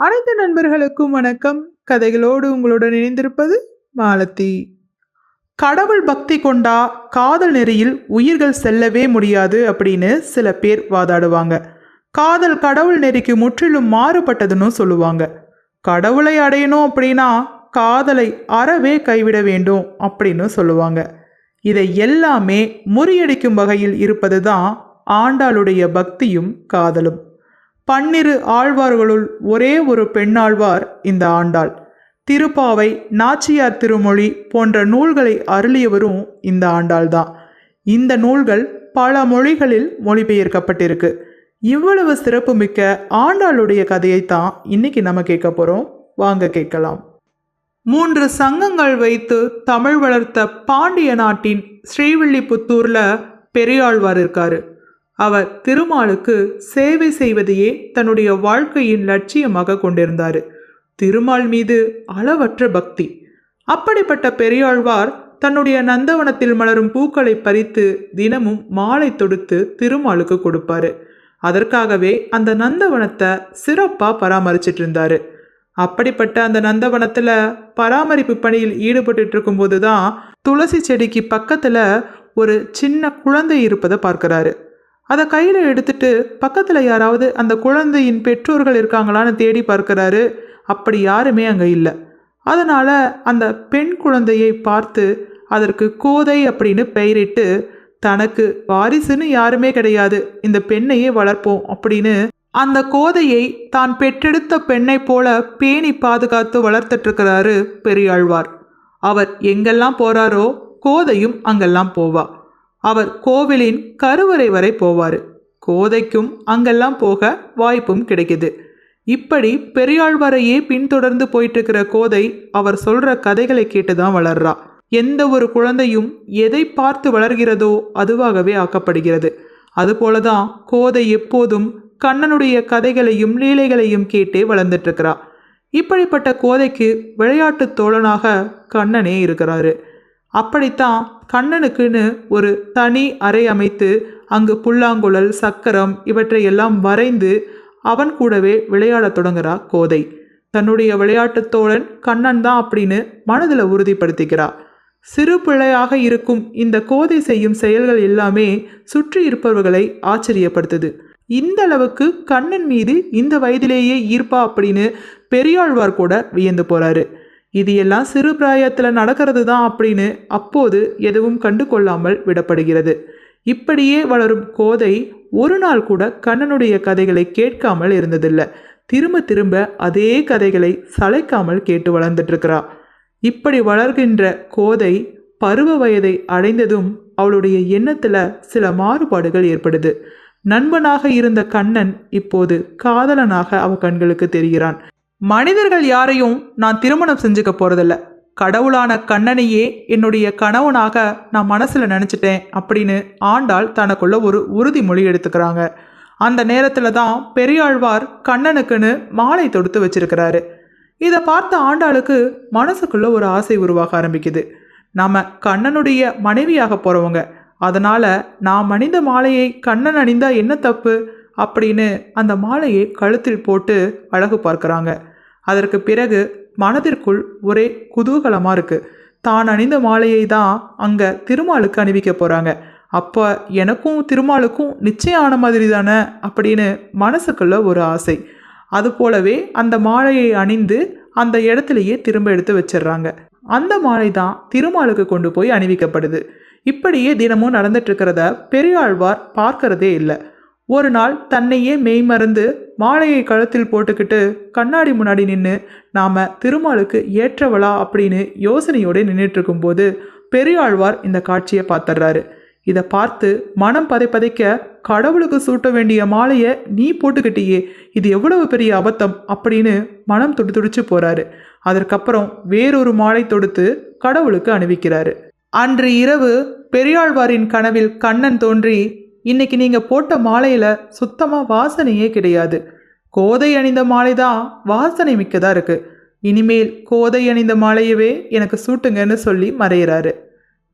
அனைத்து நண்பர்களுக்கும் வணக்கம். கதைகளோடு உங்களுடன் இணைந்திருப்பது மாலதி. கடவுள் பக்தி கொண்டா காதல் நெறியில் உயிர்கள் செல்லவே முடியாது அப்படின்னு சில பேர் வாதாடுவாங்க. காதல் கடவுள் நெறிக்கு முற்றிலும் மாறுபட்டதுன்னு சொல்லுவாங்க. கடவுளை அடையணும் அப்படின்னா காதலை அறவே கைவிட வேண்டும் அப்படின்னு சொல்லுவாங்க. இதை எல்லாமே முறியடிக்கும் வகையில் இருப்பது தான் ஆண்டாளுடைய பக்தியும் காதலும். பன்னிரு ஆழ்வார்களுள் ஒரே ஒரு பெண்ணாழ்வார் இந்த ஆண்டாள். திருப்பாவை நாச்சியார் திருமொழி போன்ற நூல்களை அருளியவரும் இந்த ஆண்டாள்தான். இந்த நூல்கள் பல மொழிகளில் மொழிபெயர்க்கப்பட்டிருக்கு. இவ்வளவு சிறப்புமிக்க ஆண்டாளுடைய கதையைத்தான் இன்னைக்கு நம்ம கேட்க போகிறோம் வாங்க கேட்கலாம். மூன்று சங்கங்கள் வைத்து தமிழ் வளர்த்த பாண்டிய நாட்டின் ஸ்ரீவில்லிபுத்தூரில் பெரியாழ்வார் இருக்காரு. அவர் திருமாலுக்கு சேவை செய்வதையே தன்னுடைய வாழ்க்கையின் லட்சியமாக கொண்டிருந்தார். திருமால் மீது அளவற்ற பக்தி. அப்படிப்பட்ட பெரியாழ்வார் தன்னுடைய நந்தவனத்தில் மலரும் பூக்களை பறித்து தினமும் மாலை தொடுத்து திருமாலுக்கு கொடுப்பாரு. அதற்காகவே அந்த நந்தவனத்தை சிறப்பாக பராமரிச்சிட்டு இருந்தாரு அப்படிப்பட்ட அந்த நந்தவனத்தில் பராமரிப்பு பணியில் ஈடுபட்டு இருக்கும்போது தான் துளசி செடிக்கு பக்கத்தில் ஒரு சின்ன குழந்தை இருப்பதை பார்க்குறாரு. அதை கையில் எடுத்துட்டு பக்கத்தில் யாராவது அந்த குழந்தையின் பெற்றோர்கள் இருக்காங்களான்னு தேடி பார்க்குறாரு. அப்படி யாருமே அங்கே இல்லை. அதனால் அந்த பெண் குழந்தையை பார்த்து அதற்கு கோதை அப்படின்னு பெயரிட்டு தனக்கு வாரிசுன்னு யாருமே கிடையாது. இந்த பெண்ணையே வளர்ப்போம் அப்படின்னு அந்த கோதையை தான் பெற்றெடுத்த பெண்ணை போல பேணி பாதுகாத்து வளர்த்துட்ருக்கிறாரு பெரியாழ்வார். அவர் எங்கெல்லாம் போறாரோ கோதையும் அங்கெல்லாம் போவா. அவர் கோவிலின் கருவறை வரை போவார். கோதைக்கும் அங்கெல்லாம் போக வாய்ப்பும் கிடைக்குது. இப்படி பெரியாழ்வாரையே பின்தொடர்ந்து போயிட்டு இருக்கிற கோதை அவர் சொல்ற கதைகளை கேட்டு தான் வளர்றா. எந்த ஒரு குழந்தையும் எதை பார்த்து வளர்கிறதோ அதுவாகவே ஆக்கப்படுகிறது. அதுபோலதான் கோதை எப்போதும் கண்ணனுடைய கதைகளையும் லீலைகளையும் கேட்டே வளர்ந்துட்டு இருக்கிறா இப்படிப்பட்ட கோதைக்கு விளையாட்டு தோழனாக கண்ணனே இருக்கிறாரு. அப்படித்தான் கண்ணனுக்குன்னு ஒரு தனி அறை அமைத்து அங்கு புல்லாங்குழல் சக்கரம் இவற்றையெல்லாம் வரைந்து அவன் கூடவே விளையாடத் தொடங்குறா கோதை. தன்னுடைய விளையாட்டு தோழன் கண்ணன் தான் அப்படின்னு மனதில் உறுதிப்படுத்திக்கிறா. சிறு பிள்ளையாக இருக்கும் இந்த கோதை செய்யும் செயல்கள் எல்லாமே சுற்றி இருப்பவர்களை ஆச்சரியப்படுத்துது. இந்த அளவுக்கு கண்ணன் மீது இந்த வயதிலேயே ஈர்ப்பா அப்படின்னு பெரியாழ்வார் கூட வியந்து போறாரு. இது எல்லாம் சிறு பிராயத்தில் நடக்கிறது தான் அப்படின்னு அப்போது எதுவும் கண்டு கொள்ளாமல் விடப்படுகிறது. இப்படியே வளரும் கோதை ஒரு நாள் கூட கண்ணனுடைய கதைகளை கேட்காமல் இருந்ததில்லை. திரும்ப திரும்ப அதே கதைகளை சளைக்காமல் கேட்டு வளர்ந்துட்டுருக்கிறா. இப்படி வளர்கின்ற கோதை பருவ வயதை அடைந்ததும் அவளுடைய எண்ணத்தில் சில மாறுபாடுகள் ஏற்படுது. நண்பனாக இருந்த கண்ணன் இப்போது காதலனாக அவ கண்களுக்கு தெரிகிறான். மனிதர்கள் யாரையும் நான் திருமணம் செஞ்சுக்க போறதில்ல. கடவுளான கண்ணனையே என்னுடைய கணவனாக நான் மனசில் நினச்சிட்டேன் அப்படின்னு ஆண்டாள் தனக்குள்ள ஒரு உறுதிமொழி எடுத்துக்கிறாங்க. அந்த நேரத்தில் தான் பெரியாழ்வார் கண்ணனுக்குன்னு மாலை தொடுத்து வச்சிருக்கிறாரு. இதை பார்த்த ஆண்டாளுக்கு மனசுக்குள்ள ஒரு ஆசை உருவாக ஆரம்பிக்குது. நம்ம கண்ணனுடைய மனைவியாக போகிறவங்க அதனால் நான் மனித மாலையை கண்ணன் அணிந்தா என்ன தப்பு? அப்படின்னு அந்த மாலையை கழுத்தில் போட்டு அழகு பார்க்குறாங்க. அதற்கு பிறகு மனதிற்குள் ஒரே குதூகலமாக இருக்குது தான் அணிந்த மாலையை தான் அங்கே திருமாலுக்கு அணிவிக்க போகிறாங்க அப்போ எனக்கும் திருமாலுக்கும் நிச்சயம் ஆன மாதிரி தானே அப்படின்னு மனசுக்குள்ள ஒரு ஆசை. அது போலவே அந்த மாலையை அணிந்து அந்த இடத்துலையே திரும்ப எடுத்து வச்சிடுறாங்க. அந்த மாலை தான் திருமாலுக்கு கொண்டு போய் அணிவிக்கப்படுது. இப்படியே தினமும் நடந்துட்டு இருக்கிறத பெரியாழ்வார் பார்க்கறதே இல்லை. ஒரு நாள் தன்னையே மெய்மறந்து மாலையை கழுத்தில் போட்டுக்கிட்டு கண்ணாடி முன்னாடி நின்று நாம் திருமாலுக்கு ஏற்றவளா அப்படின்னு யோசனையோடு நின்றுட்டு இருக்கும்போது பெரியாழ்வார் இந்த காட்சியை பார்த்துடுறாரு. இதை பார்த்து மனம் பதைப்பதைக்க கடவுளுக்கு சூட்ட வேண்டிய மாலையை நீ போட்டுக்கிட்டியே இது எவ்வளவு பெரிய அபத்தம் அப்படின்னு மனம் துடி துடிச்சு போறாரு. அதற்கப்புறம் வேறொரு மாலை தொடுத்து கடவுளுக்கு அணிவிக்கிறாரு. அன்று இரவு பெரியாழ்வாரின் கனவில் கண்ணன் தோன்றி இன்னைக்கு நீங்கள் போட்ட மாலையில் சுத்தமாக வாசனையே கிடையாது. கோதை அணிந்த மாலை தான் வாசனை மிக்கதாக இருக்குது இனிமேல் கோதை அணிந்த மாலையவே எனக்கு சூட்டுங்கன்னு சொல்லி மறையிறாரு.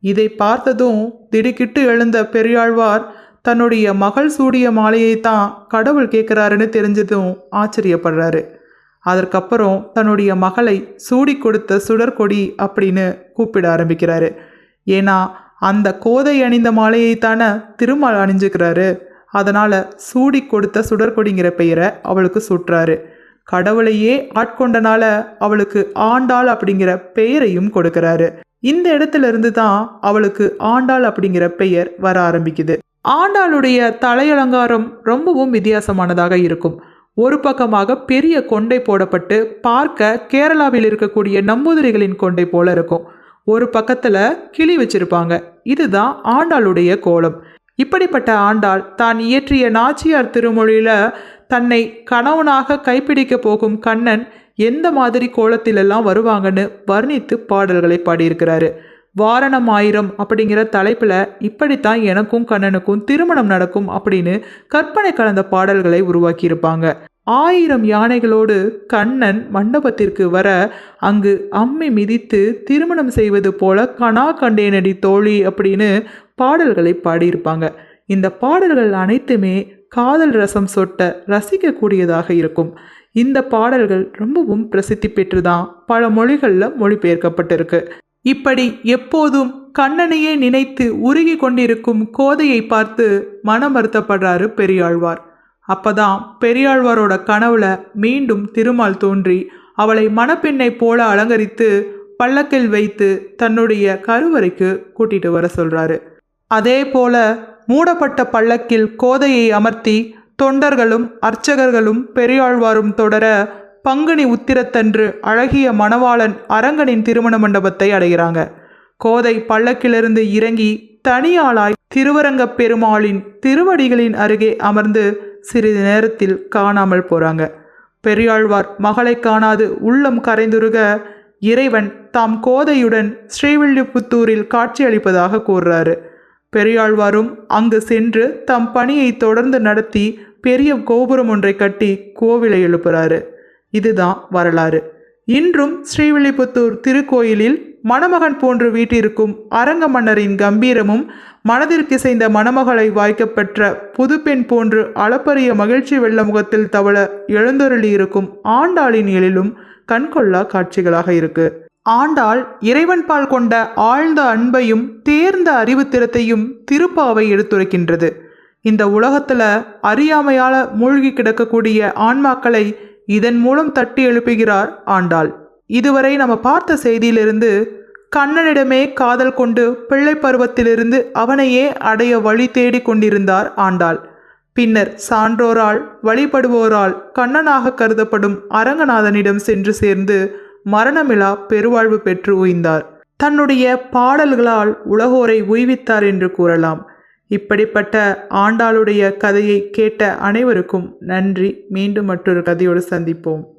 இதை பார்த்ததும் திடுக்கிட்டு எழுந்த பெரியாழ்வார் தன்னுடைய மகள் சூடிய மாலையை தான் கடவுள் கேட்குறாருன்னு தெரிஞ்சதும் ஆச்சரியப்படுறாரு. அதற்கப்புறம் தன்னுடைய மகளை சூடி கொடுத்த சுடற்கொடி அப்படின்னு கூப்பிட ஆரம்பிக்கிறாரு. ஏன்னா அந்த கோதை அணிந்த மாலையைத்தானே திருமால் அணிஞ்சுக்கிறாரு. அதனால் சூடி கொடுத்த சுடற்கொடிங்கிற பெயரை அவளுக்கு சுட்டுறாரு. கடவுளையே ஆட்கொண்டனால அவளுக்கு ஆண்டாள் அப்படிங்கிற பெயரையும் கொடுக்கிறாரு. இந்த இடத்துல இருந்து தான் அவளுக்கு ஆண்டாள் அப்படிங்கிற பெயர் வர ஆரம்பிக்குது. ஆண்டாளுடைய தலையலங்காரம் ரொம்பவும் வித்தியாசமானதாக இருக்கும். ஒரு பக்கமாக பெரிய கொண்டை போடப்பட்டு பார்க்க கேரளாவில் இருக்கக்கூடிய நம்பூதிரிகளின் கொண்டை போல இருக்கும். ஒரு பக்கத்தில் கிளி வச்சிருப்பாங்க. இதுதான் ஆண்டாளுடைய கோலம். இப்படிப்பட்ட ஆண்டாள் தான் இயற்றிய நாச்சியார் திருமொழியில தன்னை கணவனாக கைப்பிடிக்க போகும் கண்ணன் எந்த மாதிரி கோலத்திலெல்லாம் வருவாங்கன்னு வர்ணித்து பாடல்களை பாடியிருக்கிறாரு. வாரணம் ஆயிரம் அப்படிங்கிற தலைப்பில் இப்படித்தான் எனக்கும் கண்ணனுக்கும் திருமணம் நடக்கும் அப்படின்னு கற்பனை கலந்த பாடல்களை உருவாக்கியிருப்பாங்க. ஆயிரம் யானைகளோடு கண்ணன் மண்டபத்திற்கு வர அங்கு அம்மி மிதித்து திருமணம் செய்வது போல கனா கண்டேனடி தோழி அப்படின்னு பாடல்களை பாடியிருப்பாங்க. இந்த பாடல்கள் அனைத்துமே காதல் ரசம் சொட்ட ரசிக்கக்கூடியதாக இருக்கும். இந்த பாடல்கள் ரொம்பவும் பிரசித்தி பெற்றுதான் பல மொழிகளில் மொழிபெயர்க்கப்பட்டிருக்கு. இப்படி எப்போதும் கண்ணனையே நினைத்து உருகி கொண்டிருக்கும் கோதையை பார்த்து மனம் வருத்தப்படுறாரு பெரியாழ்வார். அப்பதான் பெரியாழ்வாரோட கனவுல மீண்டும் திருமால் தோன்றி அவளை மணப்பெண்ணை போல அலங்கரித்து பல்லக்கில் வைத்து தன்னுடைய கருவறைக்கு கூட்டிட்டு வர சொல்றாரு. அதே போல மூடப்பட்ட பல்லக்கில் கோதையை அமர்த்தி தொண்டர்களும் அர்ச்சகர்களும் பெரியாழ்வாரும் தொடர பங்குனி உத்திரத்தன்று அழகிய மணவாளன் அரங்கனின் திருமண மண்டபத்தை அடைகிறாங்க. கோதை பல்லக்கிலிருந்து இறங்கி தனியாளாய் திருவரங்கப் பெருமாளின் திருவடிகளின் அருகே அமர்ந்து சிறிது நேரத்தில் காணாமல் போறாங்க. பெரியாழ்வார் மகளை காணாது உள்ளம் கரைந்துருக இறைவன் தாம் கோதையுடன் ஸ்ரீவில்லிபுத்தூரில் காட்சியளிப்பதாக கூறுறாரு. பெரியாழ்வாரும் அங்கு சென்று தம் பணியை தொடர்ந்து நடத்தி பெரிய கோபுரம் ஒன்றை கட்டி கோவிலை எழுப்புறாரு. இதுதான் வரலாறு. இன்றும் ஸ்ரீவில்லிபுத்தூர் திருக்கோயிலில் மணமகன் போன்று வீட்டிருக்கும் அரங்க மன்னரின் கம்பீரமும் மனதிற்கிசைந்த மணமகளை வாய்க்கப்பெற்ற புதுப்பெண் போன்று அளப்பரிய மகிழ்ச்சி வெள்ள முகத்தில் தவள எழுந்தருளி இருக்கும் ஆண்டாளின் எழிலும் கண்கொள்ளா காட்சிகளாக இருக்கு. ஆண்டாள் இறைவன்பால் கொண்ட ஆழ்ந்த அன்பையும் தேர்ந்த அறிவுத்திறத்தையும் திருப்பாவை எடுத்துரைக்கின்றது. இந்த உலகத்துல அறியாமையால மூழ்கி கிடக்கக்கூடிய ஆன்மாக்களை இதன் மூலம் தட்டி எழுப்புகிறார் ஆண்டாள். இதுவரை நம்ம பார்த்த செய்தியிலிருந்து கண்ணனிடமே காதல் கொண்டு பிள்ளை பருவத்திலிருந்து அவனையே அடைய வழி தேடிக் கொண்டிருந்தார் ஆண்டாள். பின்னர் சான்றோரால் வழிபடுவோரால் கண்ணனாக கருதப்படும் அரங்கநாதனிடம் சென்று சேர்ந்து மரணமிழா பெருவாழ்வு பெற்று உய்ந்தார். தன்னுடைய பாடல்களால் உலகோரை உய்வித்தார் என்று கூறலாம். இப்படிப்பட்ட ஆண்டாளுடைய கதையை கேட்ட அனைவருக்கும் நன்றி. மீண்டும் மற்றொரு கதையோடு சந்திப்போம்.